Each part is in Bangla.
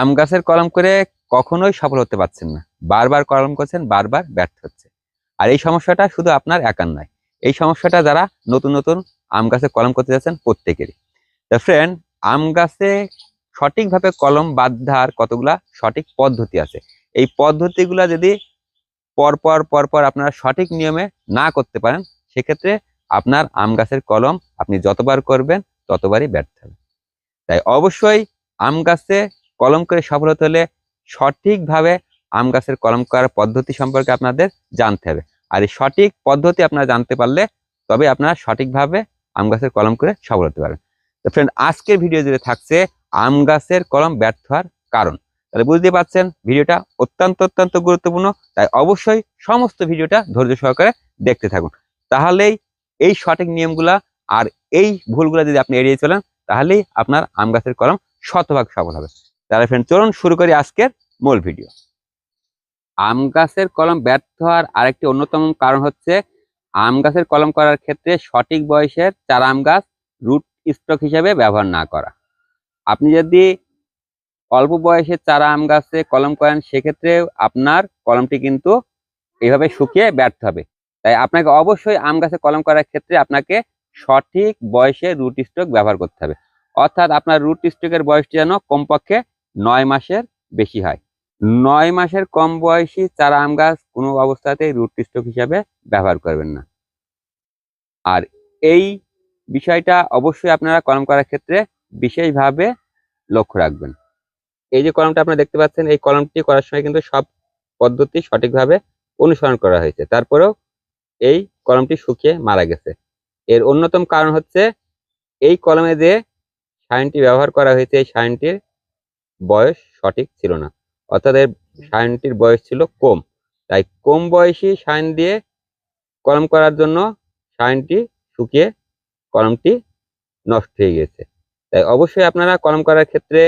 আম গাছের কলম করে কখনোই সফল হতে পারছেন না। বারবার কলম করছেন, বারবার ব্যর্থ হচ্ছে। আর এই সমস্যাটা শুধু আপনার একার নয়, এই সমস্যাটা যারা নতুন নতুন আম গাছে কলম করতে যাচ্ছেন প্রত্যেকেরই। তো ফ্রেন্ড আম গাছে সঠিকভাবে কলম বাঁধার কতগুলা সঠিক পদ্ধতি আছে? এই পদ্ধতিগুলা যদি পরপর পরপর আপনারা সঠিক নিয়মে না করতে পারেন, সেক্ষেত্রে আপনার আম গাছের কলম আপনি যতবার করবেন, ততবারই ব্যর্থ হবে তাই অবশ্যই আম গাছে কলম করে সফল হতে হলে সঠিকভাবে আম গাছের কলম করার পদ্ধতি সম্পর্কে আপনাদের জানতে হবে। আর এই সঠিক পদ্ধতি আপনারা জানতে পারলে তবে আপনারা সঠিকভাবে আম গাছের কলম করে সফল হতে পারবেন। তো ফ্রেন্ড আজকের ভিডিও জুড়ে থাকছে আম গাছের কলম ব্যর্থ হওয়ার কারণ। তাহলে বুঝতে পারছেন, ভিডিওটা অত্যন্ত অত্যন্ত গুরুত্বপূর্ণ। তাই অবশ্যই সমস্ত ভিডিওটা ধৈর্য সহকারে দেখতে থাকুন। তাহলেই এই সঠিক নিয়মগুলা আর এই ভুলগুলা যদি আপনি এড়িয়ে চলেন, তাহলেই আপনার আম গাছের কলম শতভাগ সফল হবে। তাহলে ফ্রেন্ড চলুন শুরু করি আজকের মূল ভিডিও আম গাছের কলম ব্যর্থ হওয়ার আরেকটি অন্যতম কারণ হচ্ছে, আম গাছের কলম করার ক্ষেত্রে সঠিক বয়সের চারা আম গাছ রুট স্টক হিসেবে ব্যবহার না করা। আপনি যদি অল্প বয়সে চারা আম গাছে কলম করেন, সেক্ষেত্রে আপনার কলমটি কিন্তু এইভাবে শুকিয়ে ব্যর্থ হবে। তাই আপনাকে অবশ্যই আম গাছে কলম করার ক্ষেত্রে আপনাকে সঠিক বয়সে রুট স্টক ব্যবহার করতে হবে। অর্থাৎ আপনার রুট স্টকের বয়সটি যেন কমপক্ষে নয় মাসের বেশি হয়। নয় মাসের কম বয়সী চারা আম গাছ কোনো অবস্থাতেই রুট স্টক হিসাবে ব্যবহার করবেন না। আর এই বিষয়টা অবশ্যই আপনারা কলম করার ক্ষেত্রে বিশেষভাবে লক্ষ্য রাখবেন। এই যে কলমটা আপনারা দেখতে পাচ্ছেন, এই কলমটি করার সময় কিন্তু সব পদ্ধতি সঠিকভাবে অনুসরণ করা হয়েছে। তারপরেও এই কলমটি শুকিয়ে মারা গেছে। এর অন্যতম কারণ হচ্ছে এই কলমে যে সাইনটি ব্যবহার করা হয়েছে, এই সাইনটির বয়স সঠিক ছিল না। অর্থাৎ এর সাইনটির বয়স ছিল কম। তাই কম বয়সী সাইন দিয়ে কলম করার জন্য সাইনটি শুকিয়ে কলমটি নষ্ট হয়ে গেছে। তাই অবশ্যই আপনারা কলম করার ক্ষেত্রে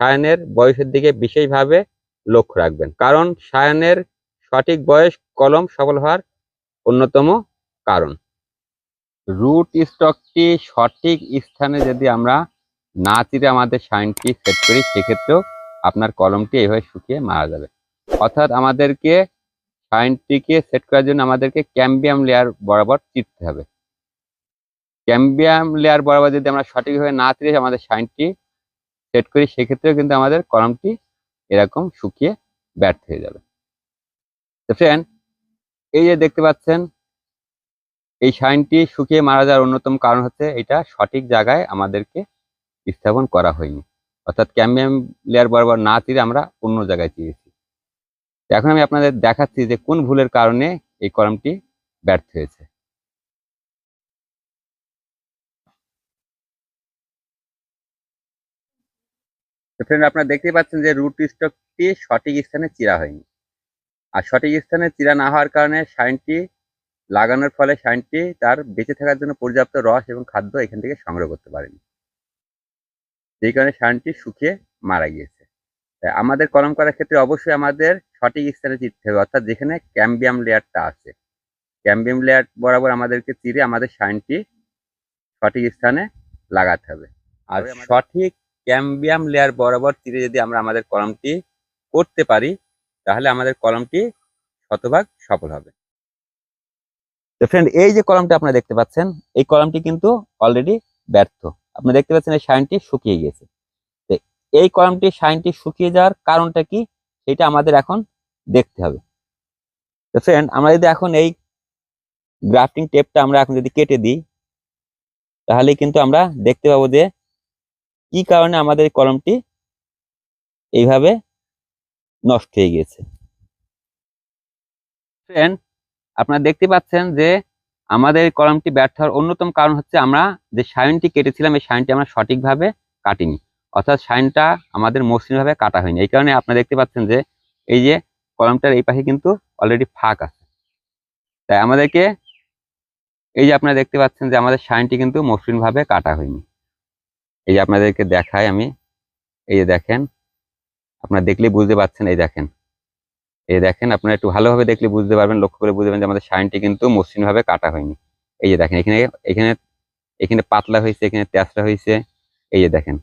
সায়নের বয়সের দিকে বিশেষভাবে লক্ষ্য রাখবেন। কারণ সায়নের সঠিক বয়স কলম সফল হওয়ার অন্যতম কারণ। রুট স্টকটি সঠিক স্থানে যদি আমরা না চিরে আমাদের সাইনটি সেট করি, সেক্ষেত্রেও আপনার কলমটি এইভাবে শুকিয়ে মারা যাবে। অর্থাৎ আমাদেরকে সাইনটিকে সেট করার জন্য আমাদেরকে ক্যাম্বিয়াম লেয়ার বরাবর চিরতে হবে। ক্যাম্বিয়াম লেয়ার বরাবর যদি আমরা সঠিকভাবে না চিরে আমাদের সাইনটি সেট করি, সেক্ষেত্রেও কিন্তু আমাদের কলমটি এরকম শুকিয়ে ব্যর্থ হয়ে যাবে। ফ্রেন্ড এই যে দেখতে পাচ্ছেন, এই সাইনটি শুকিয়ে মারা যাওয়ার অন্যতম কারণ হচ্ছে এটা সঠিক জায়গায় আমাদেরকে স্থাপন করা হয়নি। অর্থাৎ ক্যাম্বিয়াম লেয়ার বরাবর না চিরে আমরা অন্য জায়গায় চিরেছি। এখন আমি আপনাদের দেখাচ্ছি যে কোন ভুলের কারণে এই কলমটি ব্যর্থ হয়েছে। ফ্রেন্ড আপনারা দেখতেই পাচ্ছেন যে রুট স্টকটি সঠিক স্থানে চিরা হয়নি। আর সঠিক স্থানে চিরা না হওয়ার কারণে সাইনটি লাগানোর ফলে সাইনটি তার বেঁচে থাকার জন্য পর্যাপ্ত রস এবং খাদ্য এখান থেকে সংগ্রহ করতে পারেনি। যেই কারণে সাইনটি শুকিয়ে মারা গিয়েছে। আমাদের কলম করার ক্ষেত্রে অবশ্যই আমাদের সঠিক স্থানে চিরতে হবে অর্থাৎ যেখানে ক্যাম্বিয়াম লেয়ারটা আছে। ক্যাম্বিয়াম লেয়ার বরাবর আমাদেরকে চিরে আমাদের সাইনটি সঠিক স্থানে লাগাতে হবে। আর সঠিক ক্যাম্বিয়াম লেয়ার বরাবর চিরে যদি আমরা আমাদের কলমটি করতে পারি তাহলে আমাদের কলমটি শতভাগ সফল হবে। তো ফ্রেন্ড এই যে কলমটা আপনারা দেখতে পাচ্ছেন এই কলমটি কিন্তু অলরেডি ব্যর্থ। আপনারা দেখতে পাচ্ছেন এই শাইনটি শুকিয়ে গেছে তো এই কলমটি শাইনটি শুকিয়ে যাওয়ার কারণটা কি? সেটা আমাদের এখন দেখতে হবে। তো ফ্রেন্ড আমরা যদি এখন এই গ্রাফটিং টেপটা আমরা এখন যদি কেটে দিই, তাহলে কিন্তু আমরা দেখতে পাবো যে কি কারণে আমাদের কলমটি এইভাবে নষ্ট হয়ে গিয়েছে। ফ্রেন্ড আপনারা দেখতে পাচ্ছেন যে আমাদের কলমটি ব্যর্থ হওয়ার অন্যতম কারণ হচ্ছে আমরা যে সাইনটি কেটেছিলাম, এই সাইনটি আমরা সঠিকভাবে কাটিনি। অর্থাৎ সাইনটা আমাদের মসৃণভাবে কাটা হয়নি। এই কারণে আপনারা দেখতে পাচ্ছেন যে এই যে কলমটার এই পাশে কিন্তু অলরেডি ফাঁক আছে। তাই আমাদেরকে এই যে আপনারা দেখতে পাচ্ছেন যে আমাদের সাইনটি কিন্তু মসৃণভাবে কাটা হয়নি। এই যে আপনাদেরকে দেখায় আমি। এই যে দেখেন, আপনারা দেখলেই বুঝতে পারছেন, এই দেখেন। এই দেখেন আপনারা একটু ভালোভাবে দেখলে বুঝতে পারবেন, লক্ষ্য করে বুঝতে পারবেন যে আমাদের সাইনটি কিন্তু মসৃণভাবে কাটা হয়নি। এই যে দেখেন, এখানে এখানে এখানে পাতলা হয়েছে, এখানে তেসরা হয়েছে। এই যে দেখেন,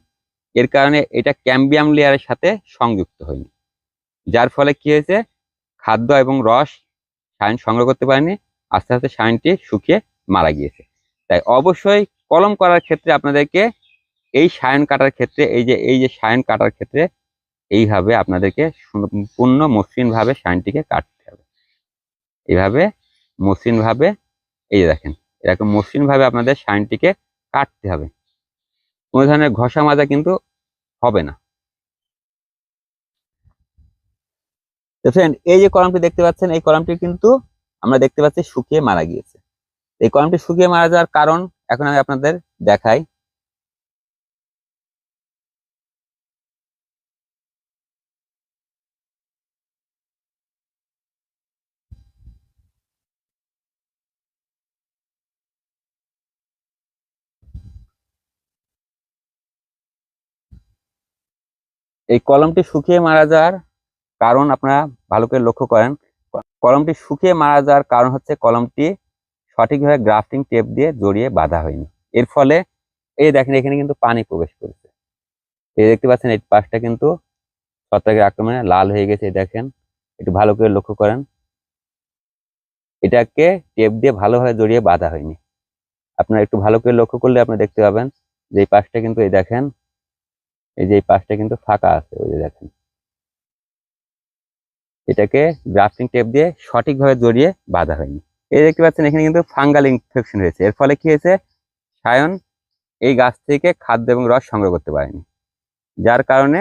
এর কারণে এটা ক্যাম্বিয়াম লেয়ারের সাথে সংযুক্ত হয়নি। যার ফলে কি হয়েছে? খাদ্য এবং রস সাইন সংগ্রহ করতে পারেনি আস্তে আস্তে সাইনটি শুকিয়ে মারা গিয়েছে। তাই অবশ্যই কলম করার ক্ষেত্রে আপনাদেরকে এই সায়ন কাটার ক্ষেত্রে, এই যে এই যে সায়ন কাটার ক্ষেত্রে এইভাবে আপনাদেরকে সম্পূর্ণ মসৃণভাবে সাইনটিকে কাটতে হবে। এইভাবে মসৃণভাবে, এই যে দেখেন, এরকম মসৃণভাবে আপনাদের শাইনটিকে কাটতে হবে। কোনো ধরনের ঘষা মাজা কিন্তু হবে না। ফ্রেন্ড এই যে কলমটি দেখতে পাচ্ছেন, এই কলমটি কিন্তু আমরা দেখতে পাচ্ছি শুকিয়ে মারা গিয়েছে। এই কলমটি শুকিয়ে মারা যাওয়ার কারণ এখন আমি আপনাদের দেখাই। এই কলমটি শুকিয়ে মারা যাওয়ার কারণ আপনারা ভালো করে লক্ষ্য করেন। কলমটি শুকিয়ে মারা যাওয়ার কারণ হচ্ছে কলমটি সঠিকভাবে গ্রাফটিং টেপ দিয়ে জড়িয়ে বাঁধা হয়নি। এর ফলে এই দেখেন এখানে কিন্তু পানি প্রবেশ করেছে। এই দেখতে পাচ্ছেন এই পাশটা কিন্তু ছত্রাকের আক্রমণে লাল হয়ে গেছে দেখেন। একটু ভালো করে লক্ষ্য করেন। এটাকে টেপ দিয়ে ভালোভাবে জড়িয়ে বাঁধা হয়নি। আপনারা একটু ভালো করে লক্ষ্য করলে আপনি দেখতে পাবেন যে এই পাশটা কিন্তু এই দেখেন এই যে এই পাশটা কিন্তু ফাঁকা আছে, ওই যে দেখেন। এটাকে গ্রাফটিং টেপ দিয়ে সঠিকভাবে জড়িয়ে বাঁধা হয়নি। এই দেখতে পাচ্ছেন, এখানে কিন্তু ফাঙ্গাল ইনফেকশন হয়েছে। এর ফলে কি হয়েছে? সায়ন এই গাছ থেকে খাদ্য এবং রস সংগ্রহ করতে পারেনি। যার কারণে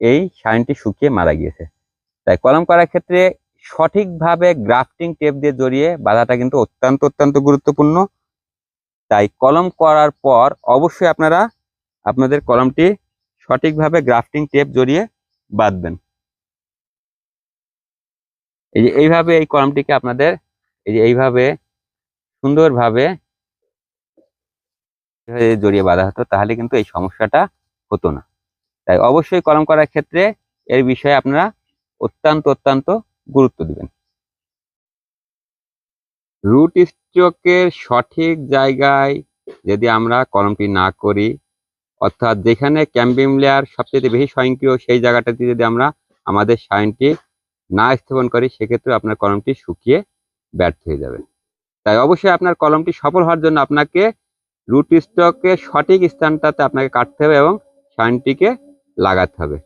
এই সায়নটি শুকিয়ে মারা গিয়েছে। তাই কলম করার ক্ষেত্রে সঠিকভাবে গ্রাফটিং টেপ দিয়ে জড়িয়ে বাঁধাটা কিন্তু অত্যন্ত অত্যন্ত গুরুত্বপূর্ণ। তাই কলম করার পর অবশ্যই আপনারা আপনাদের কলমটি সঠিকভাবে গ্রাফটিং টেপ জড়িয়ে বাঁধবেন। এই যে এইভাবে এই কলমটিকে আপনাদের, এই যে এইভাবে সুন্দরভাবে জড়িয়ে বাঁধা হতো, তাহলে কিন্তু এই সমস্যাটা হতো না। তাই অবশ্যই কলম করার ক্ষেত্রে এর বিষয়ে আপনারা অত্যন্ত অত্যন্ত গুরুত্ব দিবেন। রুট স্ট্রোকের সঠিক জায়গায় যদি আমরা কলমটি না করি অর্থাৎ যেখানে ক্যাম্বিম লেয়ার সবচেয়ে বেশি স্বয়ংক্রিয়, সেই জায়গাটাতে যদি আমরা আমাদের সাইনটি না স্থাপন করি, সেক্ষেত্রে আপনার কলমটি শুকিয়ে ব্যর্থ হয়ে যাবে। তাই অবশ্যই আপনার কলমটি সফল হওয়ার জন্য আপনাকে রুট স্টকের সঠিক স্থানটাতে আপনাকে কাটতে হবে এবং সাইনটিকে লাগাতে হবে।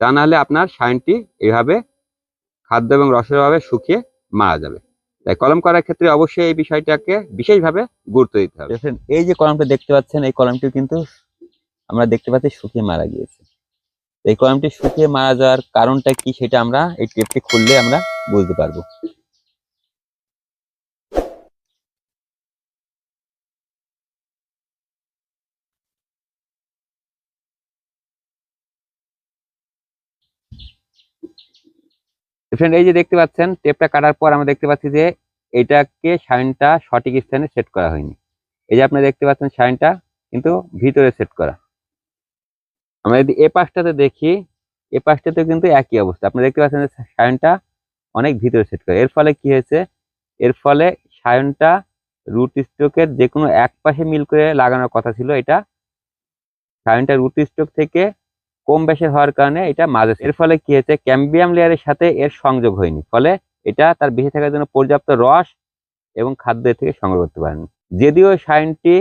তা নাহলে আপনার সাইনটি এইভাবে খাদ্য এবং রসের অভাবে শুকিয়ে মারা যাবে। তাই কলম করার ক্ষেত্রে অবশ্যই এই বিষয়টাকে বিশেষভাবে গুরুত্ব দিতে হবে। এই যে কলমটা দেখতে পাচ্ছেন, এই কলমটি কিন্তু আমরা দেখতে পাচ্ছি শুকিয়ে মারা গিয়েছে। এই কলমটি শুকিয়ে মারা যাওয়ার কারণটা কি সেটা আমরা এই টেপটি খুললে আমরা বুঝতে পারব। ফ্রেন্ড এই যে দেখতে পাচ্ছেন, টেপটা কাটার পর আমরা দেখতে পাচ্ছি যে এটাকে শাইনটা সঠিক স্থানে সেট করা হয়নি। এই যে আপনি দেখতে পাচ্ছেন শাইনটা কিন্তু ভিতরে সেট করা। আমরা যদি এ পাশটাতে দেখি, এ পাশটাতে কিন্তু একই অবস্থা। আপনি দেখতে পাচ্ছেন যে সায়নটা অনেক ভিতরে সেট করে। এর ফলে কি হয়েছে? এর ফলে সায়নটা রুট স্ট্রোকের যে কোনো এক পাশে মিল করে লাগানোর কথা ছিল। এটা সায়নটা রুট স্ট্রোক থেকে কম বেশি হওয়ার কারণে এটা মাঝে এর ফলে কি হয়েছে? ক্যাম্বিয়াম লেয়ারের সাথে এর সংযোগ হয়নি। ফলে এটা তার বেঁচে থাকার জন্য পর্যাপ্ত রস এবং খাদ্য থেকে সংগ্রহ করতে পারেনি। যদিও সাইনটি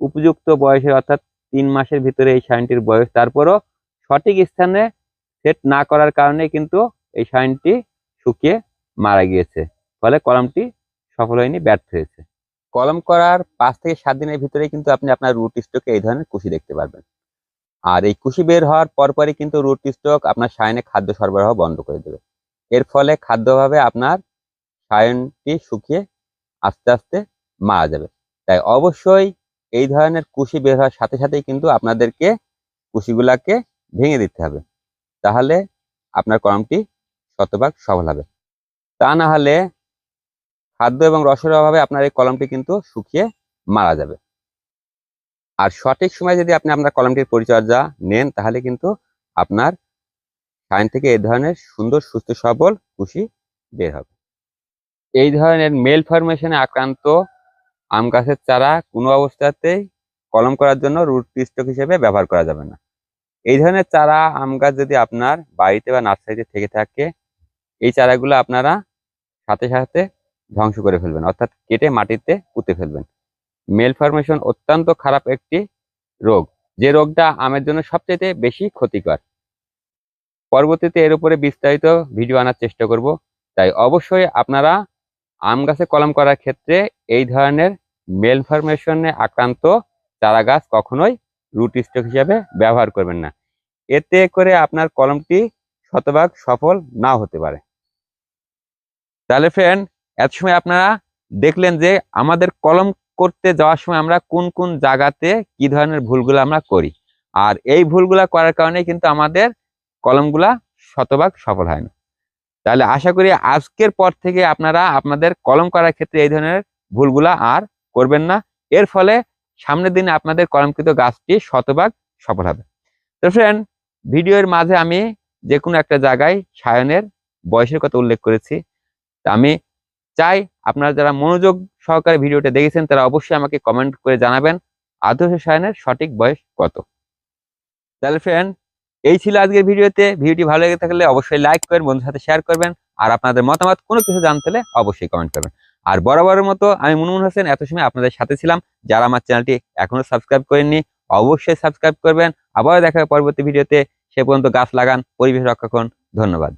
উপযুক্ত বয়সের অর্থাৎ তিন মাসের ভিতরে এই সাইনটির বয়স। তারপরও সঠিক স্থানে সেট না করার কারণে কিন্তু এই সাইনটি শুকিয়ে মারা গিয়েছে। ফলে কলমটি সফল হয়নি, ব্যর্থ হয়েছে। কলম করার পাঁচ থেকে সাত দিনের ভিতরে কিন্তু আপনি আপনার রুট স্টকে এই ধরনের কুশি দেখতে পারবেন। আর এই কুশি বের হওয়ার পরপরই কিন্তু রুট স্টক আপনার সায়নে খাদ্য সরবরাহ বন্ধ করে দেবে। এর ফলে খাদ্যভাবে আপনার সায়নটি শুকিয়ে আস্তে আস্তে মারা যাবে। তাই অবশ্যই এই ধরনের কুশি বের হওয়ার সাথে সাথেই কিন্তু আপনাদেরকে কুশিগুলাকে ভেঙে দিতে হবে। তাহলে আপনার কলমটি শতভাগ সফল হবে। তা না হলে খাদ্য এবং রসের অভাবে আপনার এই কলমটি কিন্তু শুকিয়ে মারা যাবে। আর সঠিক সময় যদি আপনি আপনার কলমটির পরিচর্যা নেন, তাহলে কিন্তু আপনার সাইন থেকে এই ধরনের সুন্দর, সুস্থ, সবল কুশি বের হবে। এই ধরনের মেল ফরমেশনে আক্রান্ত আম গাছের চারা কোনো অবস্থাতেই কলম করার জন্য রুট স্টক হিসেবে ব্যবহার করা যাবে না। এই ধরনের চারা, আম গাছ যদি আপনার বাড়িতে বা নার্সারিতে থেকে থাকে, এই চারাগুলো আপনারা সাথে সাথে ধ্বংস করে ফেলবেন, অর্থাৎ কেটে মাটিতে পুঁতে ফেলবেন। মেল ফরমেশন অত্যন্ত খারাপ একটি রোগ, যে রোগটা আমের জন্য সবচেয়ে বেশি ক্ষতিকর। পরবর্তীতে এর উপরে বিস্তারিত ভিডিও আনার চেষ্টা করব, তাই অবশ্যই আপনারা আম গাছে কলম করার ক্ষেত্রে এই ধরনের মেল ফরমেশনে আক্রান্ত চারা গাছ কখনোই রুট স্টক হিসাবে ব্যবহার করবেন না। এতে করে আপনার কলমটি শতভাগ সফল না হতে পারে। তাহলে ফ্রেন্ড এত সময় আপনারা দেখলেন যে আমাদের কলম করতে যাওয়ার সময় আমরা কোন কোন জায়গাতে কি ধরনের ভুলগুলো আমরা করি। আর এই ভুলগুলা করার কারণে কিন্তু আমাদের কলমগুলা শতভাগ সফল হয় না। তাহলে আশা করি আজকের পর থেকে আপনারা আপনাদের কলম করার ক্ষেত্রে এই ধরনের ভুলগুলা আর করবেন না। এর ফলে সামনের দিনে আপনাদের কলমকৃত গাছটি শতভাগ সফল হবে। তো ফ্রেন্ড ভিডিওর মাঝে আমি যে কোনো একটা জায়গায় সায়নের বয়সের কথা উল্লেখ করেছি। আমি চাই আপনারা যারা মনোযোগ সহকারে ভিডিওটা দেখেছেন, তারা অবশ্যই আমাকে কমেন্ট করে জানাবেন আদর্শ সায়নের সঠিক বয়স কত। তাহলে ফ্রেন্ড এই ছিল আজকের ভিডিওতে। ভিডিওটি ভালো লেগে থাকলে অবশ্যই লাইক করবেন বন্ধুর সাথে শেয়ার করবেন, আর আপনাদের মতামত, কোনো কিছু জানতে হলে অবশ্যই কমেন্ট করবেন। আর বরাবরের মতো আমি মুনমুন হোসেন এত সময় আপনাদের সাথে ছিলাম। যারা আমার চ্যানেলটি এখনও সাবস্ক্রাইব করেননি, অবশ্যই সাবস্ক্রাইব করবেন। আবারও দেখা পরবর্তী ভিডিওতে। সে পর্যন্ত গাছ লাগান, পরিবেশ রক্ষা করুন। ধন্যবাদ।